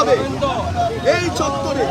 চত্বরে এই চত্বরে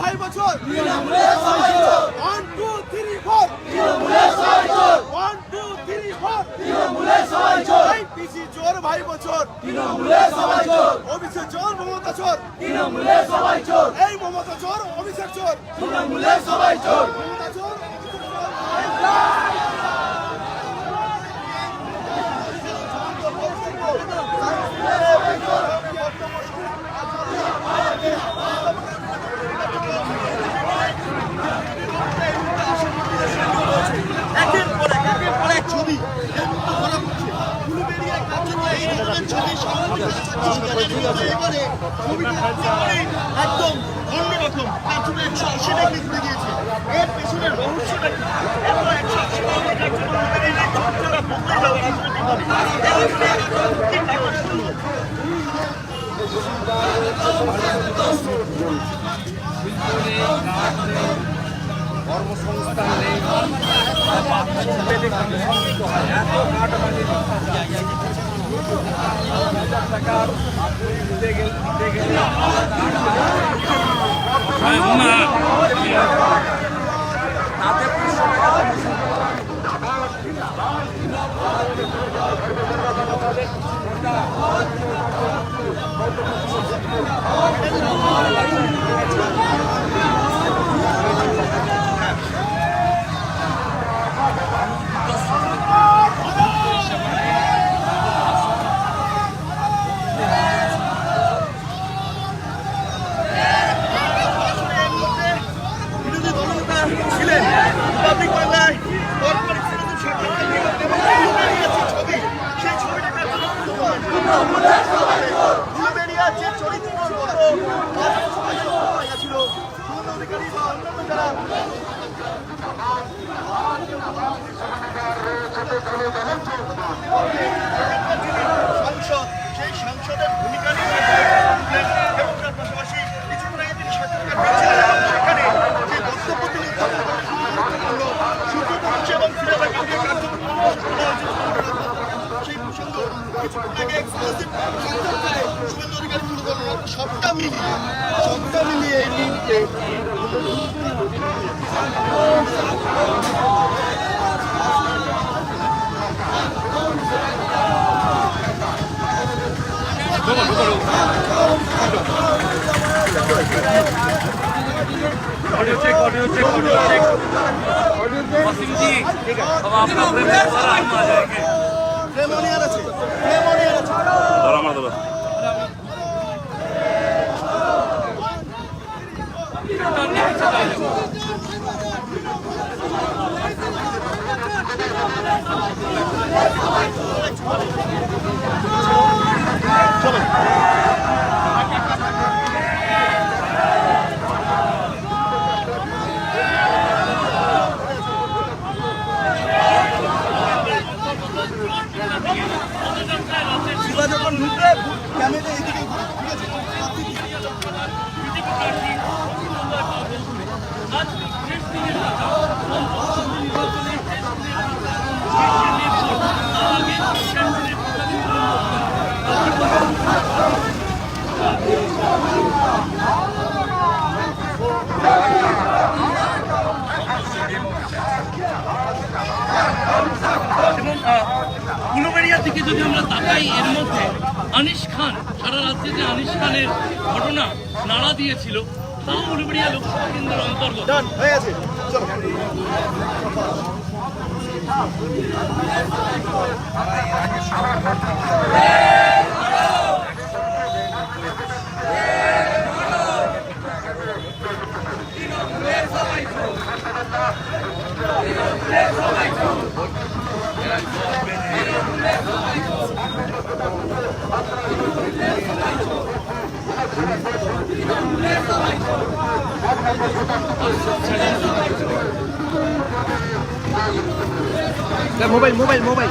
ভাই বছর one two three four one two three four এই পিসি চোর ভাই বছর অভিষেক চোর মমতা কর্মসংস্থান নেই ছেলে সংযুক্ত হয় এত কাটামাটি হাজার টাকার সেই সাংসদের ভূমিকা নিয়ে যে বক্তব্য তিনি সুব্রত বংশী এবং ফিরাদ হাকিমকে কার্যক্রম সেই সবটা মিলিয়ে সবটা মিলিয়ে এই মুহূর্তে audio check audio check audio check audio check Wasim ji ঠিক আছে বাবা আপনার প্রেম সারা আইমা যায় কে প্রেমনিয়ার আছে প্রেমনিয়ার আছে ধর আমার ধর Let's go. শিবা যখন ঢুকবে ক্যামেরা এদিকে যদি আমরা তাকাই এর মধ্যে আনিস খান সারা রাজ্যে যে আনিস খানের ঘটনা নাড়া দিয়েছিল। তাও উলুবেড়িয়া লোকসভা কেন্দ্রের অন্তর্গত। হয়ে গেছে। Mobile mobile mobile.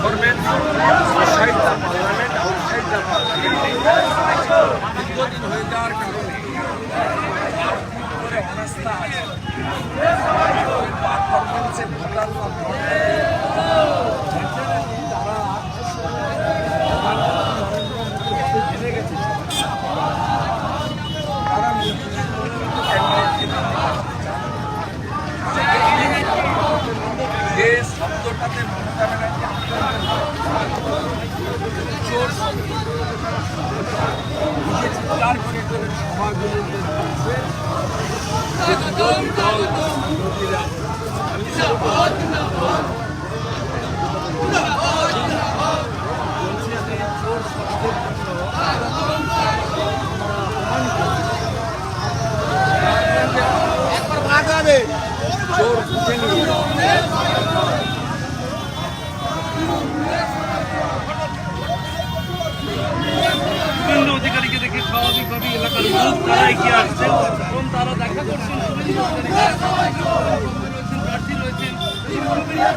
performance inside the parliament, outside the parliament. দীর্ঘদিন হয়ে যাওয়ার কারণে করে অনাস্থা আছে ভোটার অধিকারীকে দেখে স্বাভাবিকভাবেই এলাকার লোক আসছেন এবং তারা দেখা করছেন শুভেন্দু এই উলুবেড়িয়ার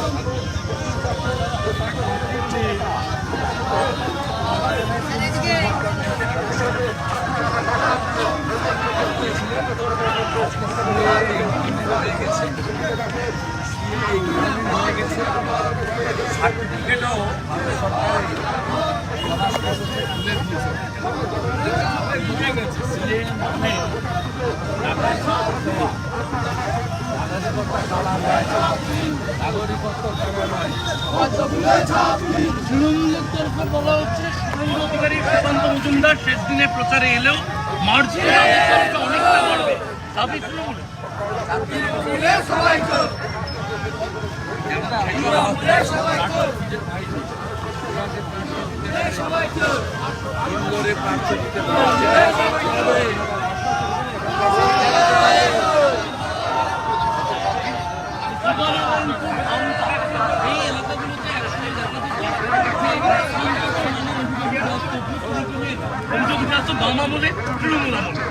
হয় তৃণমূলের তরফে বলা হচ্ছে শুভেন্দু অধিকারী সুকান্ত মজুমদার শেষ দিনে প্রচারে এলেও মার্জিন অনেকটা বাড়বে। দাবি তৃণমূলের প্রার্থী দিতে বাম আমলে তৃণমূল আমলে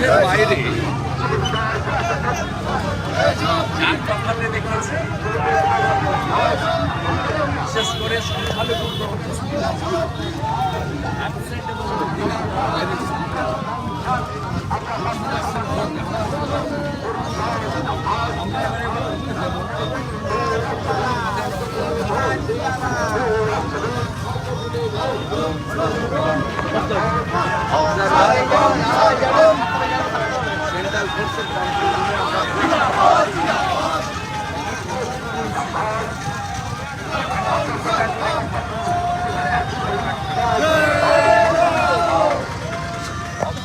মুখের বাইরে যার কথাতে দেখেছে বিশেষ করে সংখ্যালঘু absent এবং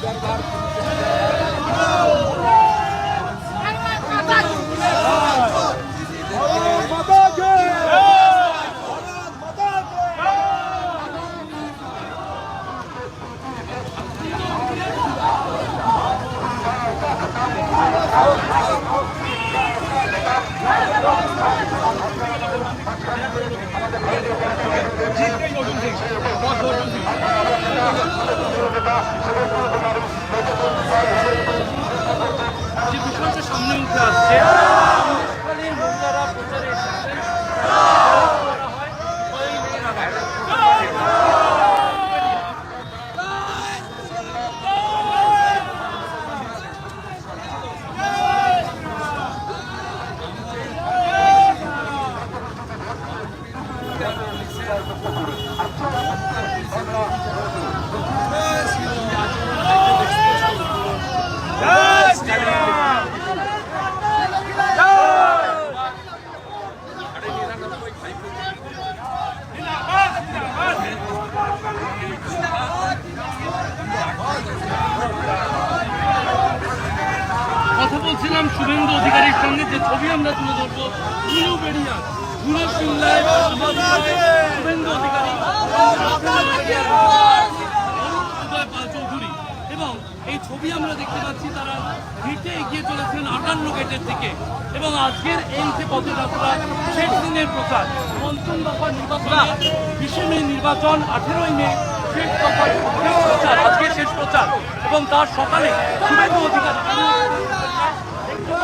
সেন্ট্রাল ফোর্সের যে বলছিলাম, শুভেন্দু অধিকারীর সঙ্গে যে ছবি আমরা তুলে ধরবো চৌধুরী এবং এই ছবি আমরা দেখতে পাচ্ছি, তারা হেঁটে এগিয়ে চলেছেন আটান্ন গেটের দিকে। এবং আজকের এই যে পদযাত্রা, শেষ দিনের প্রচার, পঞ্চম দফা নির্বাচন বিশে মে নির্বাচন, আঠেরোই মে, শেষ দফা শেষ প্রচার আজকে শেষ প্রচার। এবং তার সকালে শুভেন্দু অধিকারী